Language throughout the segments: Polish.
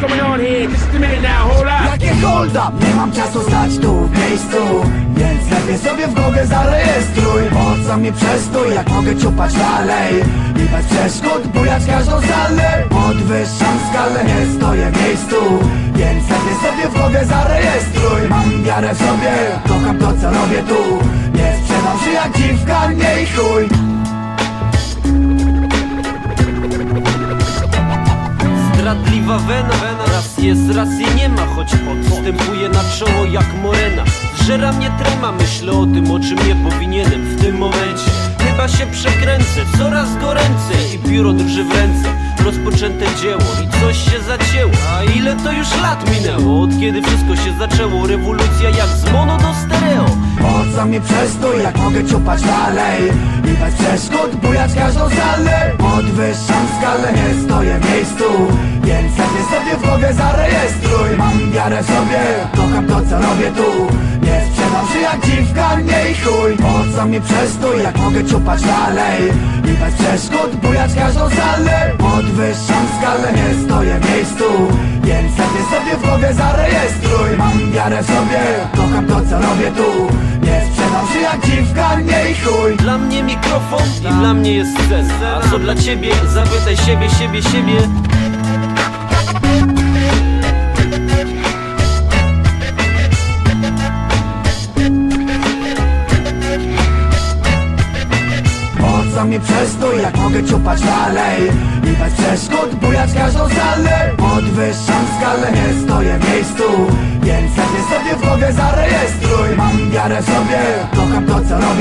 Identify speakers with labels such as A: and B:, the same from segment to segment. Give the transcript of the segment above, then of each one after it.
A: going on here? Just a minute now, hold up.
B: Jakie hold up? Nie mam czasu stać tu w miejscu Więc lepiej sobie w głowie zarejestruj Po co mi przestój, jak mogę ciupać dalej I bez przeszkód bujać każdą salę Podwyższam skalę, nie stoję w miejscu Więc lepiej sobie w głowie zarejestruj Mam wiarę w sobie, kocham to co robię tu Nie sprzedam się jak dziwka, nie i chuj
C: Zdradliwa wena Raz jej nie ma Choć podstępuje na czoło jak morena. Żera mnie trema, myślę o tym, o czym nie powinienem w tym momencie. Chyba się przekręcę, coraz goręcej I pióro drży w ręce. Rozpoczęte dzieło i coś się zacięło. A ile to już lat minęło? Od kiedy wszystko się zaczęło? Rewolucja jak z mono do stereo
B: Co mi przestój, jak mogę ciupać dalej I bez przeszkód bujać każdą salę. Podwyższam skalę, nie stoję w miejscu Więc lepiej sobie w głowie zarejestruj. Mam wiarę w sobie, kocham to co robię tu. Nie sprzedam się jak dziwka, nie i chuj co mi przestój, jak mogę ciupać dalej I bez przeszkód bujać każdą salę. Podwyższam skalę, nie stoję w miejscu Więc lepiej sobie w głowie zarejestruj. Mam wiarę w sobie, kocham to co robię tu jak dziwka, nie i chuj.
C: Dla mnie mikrofon i dla mnie jest scena A co dla ciebie? Zapytaj siebie, siebie, siebie.
B: Co mi przestój, jak mogę ciupać dalej? I bez przeszkód bujać każdą salę. Podwyższam skalę, nie stoję w miejscu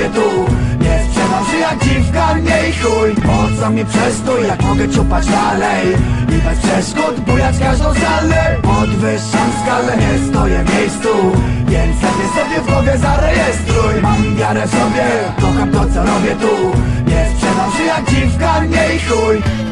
B: tu. Nie sprzedam się jak dziwka, nie i chuj. Po co mi przestój, jak mogę ciupać dalej. I bez przeszkód bujać każdą salę. Podwyższam skalę, nie stoję w miejscu. Więc lepiej sobie w głowie zarejestruj. Mam wiarę w sobie, kocham to co robię tu. Nie sprzedam się jak dziwka, nie i chuj